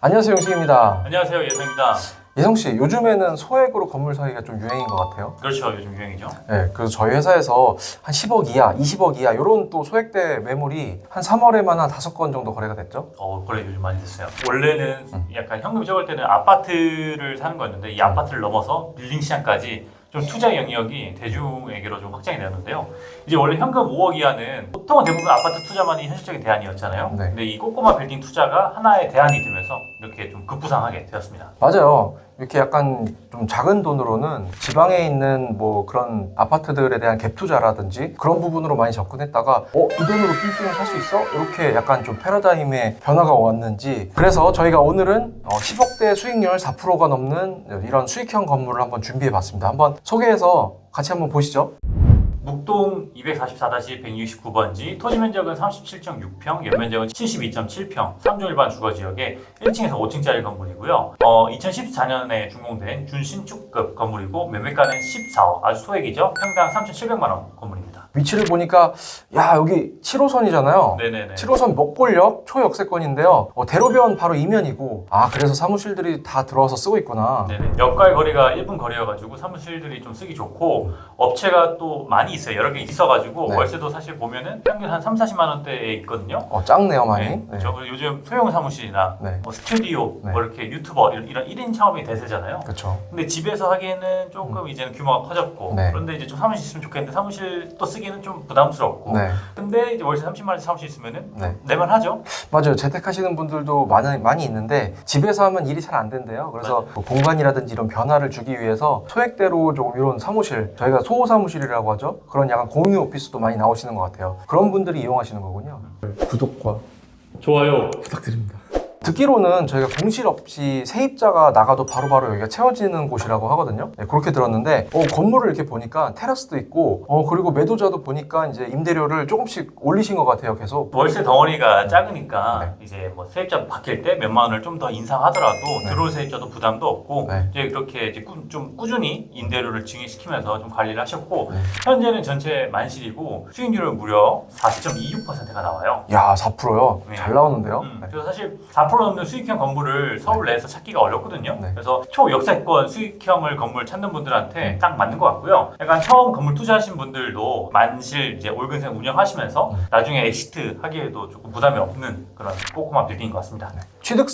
안녕하세요 영식입니다. 안녕하세요 예성입니다. 예성 씨 요즘에는 소액으로 건물 사기가 좀 유행인 것 같아요. 그렇죠 요즘 유행이죠. 네, 그래서 저희 회사에서 한 10억 이하, 20억 이하 이런 또 소액대 매물이 한 3월에만 한 5건 정도 거래가 됐죠. 어 거래 요즘 많이 됐어요. 원래는 음. 약간 현금 적을 때는 아파트를 사는 거였는데 이 아파트를 넘어서 빌딩 시장까지 좀 투자 영역이 대중에게로 좀 확장이 되었는데요. 이제 원래 현금 5억 이하는 보통은 대부분 아파트 투자만이 현실적인 대안이었잖아요. 네. 근데 이 꼬꼬마 빌딩 투자가 하나의 대안이 되면서 이렇게 좀 급부상하게 되었습니다. 맞아요. 이렇게 약간 좀 작은 돈으로는 지방에 있는 뭐 그런 아파트들에 대한 갭 투자라든지 그런 부분으로 많이 접근했다가 어, 이 돈으로 빌딩을 살 수 있어? 이렇게 약간 좀 패러다임의 변화가 왔는지 그래서 저희가 오늘은 어, 10억대 수익률 4%가 넘는 이런 수익형 건물을 한번 준비해 봤습니다. 한번 소개해서 같이 한번 보시죠. 묵동 244-169번지 토지 면적은 37.6평, 연면적은 72.7평, 3종 일반 주거 지역에 1층에서 5층짜리 건물이고요. 어, 2014년에 준공된 준신축급 건물이고 매매가는 14억, 아주 소액이죠. 평당 3,700만 원 건물입니다. 위치를 보니까 야 여기 7호선이잖아요. 네네네. 7호선 먹골역 초역세권인데요. 어, 대로변 바로 이면이고 아 그래서 사무실들이 다 들어와서 쓰고 있구나. 네네. 역과의 거리가 1분 거리여가지고 사무실들이 좀 쓰기 좋고 업체가 또 많이 있어요. 여러 개 있어가지고 네. 월세도 사실 보면은 평균 한 3, 40만 원대에 있거든요. 어 작네요 많이. 네. 네. 저 요즘 소형 사무실이나 네. 뭐 스튜디오, 네. 뭐 이렇게 유튜버 이런, 이런 1인 창업이 대세잖아요. 그렇죠. 근데 집에서 하기에는 조금 이제는 규모가 커졌고 네. 그런데 이제 좀 사무실 있으면 좋겠는데 사무실 또 쓰기는 좀 부담스럽고 네. 근데 이제 월세 30만 원 사무실 있으면은 네. 내만 하죠. 맞아요. 재택하시는 분들도 많이, 많이 있는데 집에서 하면 일이 잘 안 된대요. 그래서 뭐 공간이라든지 이런 변화를 주기 위해서 소액대로 조금 이런 사무실, 저희가 소호 사무실이라고 하죠. 그런 약간 공유 오피스도 많이 나오시는 것 같아요. 그런 분들이 이용하시는 거군요. 구독과 좋아요. 부탁드립니다. 듣기로는 저희가 공실 없이 세입자가 나가도 바로바로 여기가 채워지는 곳이라고 하거든요. 네, 그렇게 들었는데 어, 건물을 이렇게 보니까 테라스도 있고 어, 그리고 매도자도 보니까 이제 임대료를 조금씩 올리신 것 같아요. 계속. 월세 덩어리가 작으니까 네. 이제 뭐 세입자 바뀔 때 몇만 원을 좀 더 인상하더라도 네. 들어올 세입자도 부담도 없고 네. 이제 그렇게 이제 꾸, 좀 꾸준히 임대료를 증액시키면서 좀 관리를 하셨고 네. 현재는 전체 만실이고 수익률은 무려 40.26%가 나와요. 야 4%요. 네. 잘 나오는데요. 음, 네. 그래서 사실 4% 넘는 수익형 건물을 서울 내에서 찾기가 어렵거든요. 네. 그래서 초역세권 수익형을 건물 찾는 분들한테 음. 딱 맞는 것 같고요. 약간 처음 건물 투자하신 분들도 만실 이제 올근생 운영하시면서 음. 나중에 엑시트 하기에도 조금 부담이 없는 그런 꼬꼬마 빌딩인 것 같습니다.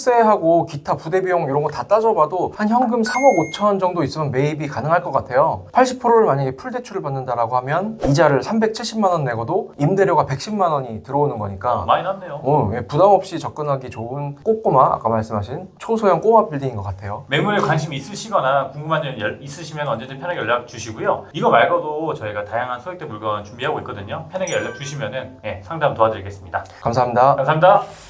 취득세하고 기타 부대 비용 이런 거 다 따져봐도 한 현금 3억 5천 정도 있으면 매입이 가능할 것 같아요. 80%를 만약에 풀 대출을 받는다라고 하면 이자를 370만 원 내고도 임대료가 110만 원이 들어오는 어, 거니까 많이 났네요. 어, 예, 부담 없이 접근하기 좋은 꼬꼬마 아까 말씀하신 초소형 꼬마 빌딩인 것 같아요. 매물에 관심이 있으시거나 궁금한 점 열- 있으시면 언제든 편하게 연락 주시고요. 이거 말고도 저희가 다양한 소액대 물건 준비하고 있거든요. 편하게 연락 주시면은 예, 상담 도와드리겠습니다. 감사합니다. 감사합니다.